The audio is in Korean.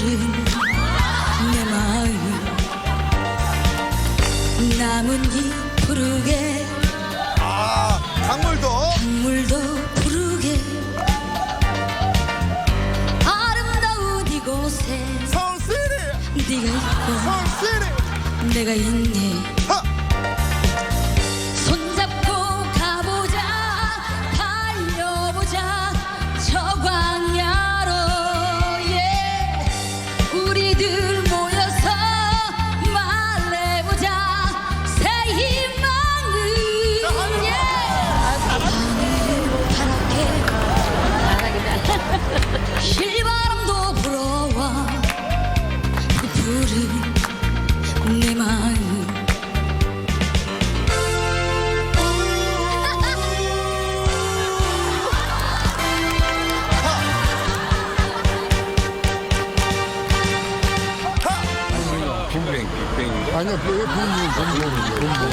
내 마음. 나뭇잎 푸르게. 아, 강물도? 강물도 푸르게. 아름다운 이곳에 서울시리 네가 있고 서울시리 내가 있네. 하! 내 마음 빅뱅, 빅뱅인가? 아니야, 왜 붕붕, 붕붕, 붕붕.